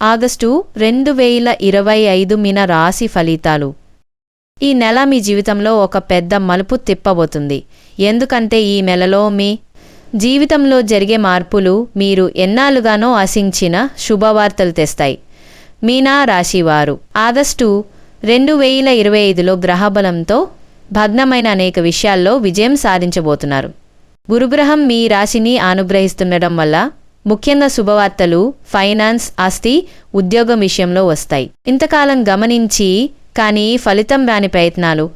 August రెండు వేల ఇరవై ఐదు మీన రాశి ఫలితాలు. ఈ నెల మీ జీవితంలో ఒక పెద్ద మలుపు తిప్పబోతుంది. ఎందుకంటే ఈ నెలలో మీ జీవితంలో జరిగే మార్పులు మీరు ఎన్నాళ్ళుగానో ఆశించిన శుభవార్తలు తెస్తాయి. మీనా రాశివారు. ఆగస్టు రెండు వేల ఇరవై ఐదులో గ్రహబలంతో భగ్నమైన అనేక విషయాల్లో విజయం సాధించబోతున్నారు. గురుగ్రహం మీ రాశిని అనుగ్రహిస్తుండడం వల్ల ముఖ్యంగా శుభవార్తలు ఫైనాన్స్ ఆస్తి ఉద్యోగం విషయంలో వస్తాయి. ఇంతకాలం గమనించి కానీ ఫలితం రాని ప్రయత్నాలు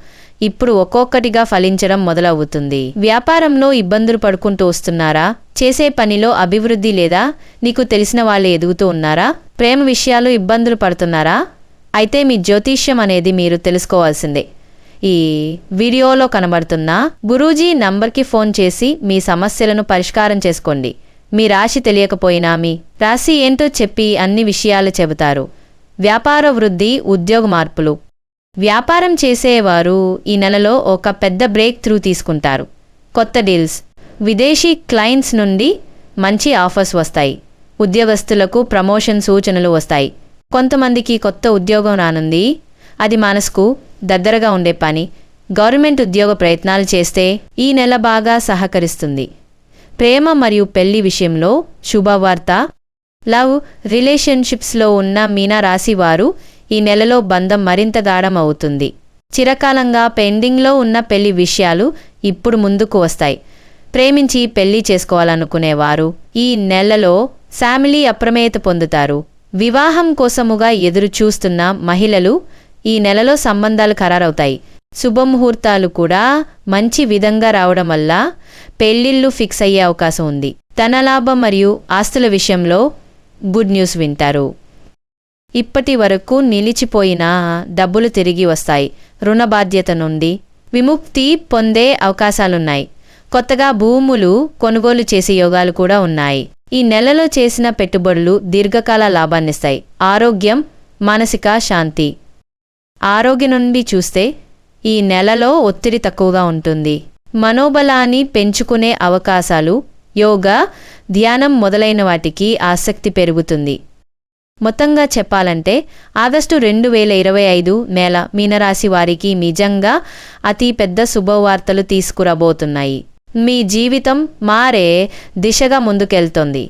ఇప్పుడు ఒక్కొక్కటిగా ఫలించడం మొదలవుతుంది. వ్యాపారంలో ఇబ్బందులు పడుకుంటూ వస్తున్నారా? చేసే పనిలో అభివృద్ధి లేదా? నీకు తెలిసిన వాళ్ళు ఎదుగుతూ ఉన్నారా? ప్రేమ విషయాలు ఇబ్బందులు పడుతున్నారా? అయితే మీ జ్యోతిష్యం అనేది మీరు తెలుసుకోవాల్సిందే. ఈ వీడియోలో కనబడుతున్న గురూజీ నంబర్కి ఫోన్ చేసి మీ సమస్యలను పరిష్కారం చేసుకోండి. మీ రాశి తెలియకపోయినా మీ రాశి ఏంటో చెప్పి అన్ని విషయాలు చెబుతారు. వ్యాపార వృద్ధి ఉద్యోగ మార్పులు. వ్యాపారం చేసేవారు ఈ నెలలో ఒక పెద్ద బ్రేక్ త్రూ తీసుకుంటారు. కొత్త డీల్స్. విదేశీ క్లయింట్స్ నుండి మంచి ఆఫర్స్ వస్తాయి. ఉద్యోగస్తులకు ప్రమోషన్ సూచనలు వస్తాయి. కొంతమందికి కొత్త ఉద్యోగం రానుంది. అది మనసుకు దగ్గరగా ఉండే పని. గవర్నమెంట్ ఉద్యోగ ప్రయత్నాలు చేస్తే ఈ నెల బాగా సహకరిస్తుంది. ప్రేమ మరియు పెళ్ళి విషయంలో శుభవార్త. లవ్ రిలేషన్షిప్స్లో ఉన్న మీనా రాశివారు ఈ నెలలో బంధం మరింత గాఢమవుతుంది చిరకాలంగా పెండింగ్లో ఉన్న పెళ్ళి విషయాలు ఇప్పుడు ముందుకు వస్తాయి. ప్రేమించి పెళ్ళి చేసుకోవాలనుకునేవారు ఈ నెలలో ఫ్యామిలీ అప్రమేయత పొందుతారు. వివాహం కోసముగా ఎదురు చూస్తున్న మహిళలు ఈ నెలలో సంబంధాలు ఖరారవుతాయి. శుభముహూర్తాలు కూడా మంచి విధంగా రావడం వల్ల పెళ్ళిళ్ళు ఫిక్స్ అయ్యే అవకాశం ఉంది. ధనలాభం మరియు ఆస్తుల విషయంలో గుడ్ న్యూస్ వింటారు. ఇప్పటి వరకు నిలిచిపోయిన డబ్బులు తిరిగి వస్తాయి. రుణ బాధ్యత నుండి విముక్తి పొందే అవకాశాలున్నాయి. కొత్తగా భూములు కొనుగోలు చేసే యోగాలు కూడా ఉన్నాయి. ఈ నెలలో చేసిన పెట్టుబడులు దీర్ఘకాల లాభాన్నిస్తాయి. ఆరోగ్యం మానసిక శాంతి. ఆరోగ్యం నుండి చూస్తే ఈ నెలలో ఒత్తిడి తక్కువగా ఉంటుంది. మనోబలాన్ని పెంచుకునే అవకాశాలు యోగా ధ్యానం మొదలైన వాటికి ఆసక్తి పెరుగుతుంది. మొత్తంగా చెప్పాలంటే ఆగస్టు రెండు వేల ఇరవై ఐదు నెల మీనరాశి వారికి నిజంగా అతి పెద్ద శుభవార్తలు తీసుకురాబోతున్నాయి. మీ జీవితం మారే దిశగా ముందుకెళ్తుంది.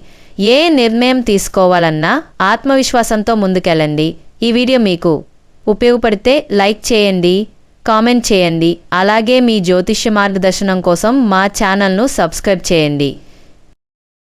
ఏ నిర్ణయం తీసుకోవాలన్నా ఆత్మవిశ్వాసంతో ముందుకెళ్ళండి. ఈ వీడియో మీకు ఉపయోగపడితే లైక్ చేయండి. కామెంట్ చేయండి. అలాగే మీ జ్యోతిష్య మార్గదర్శనం కోసం మా ఛానల్ను సబ్స్క్రైబ్ చేయండి.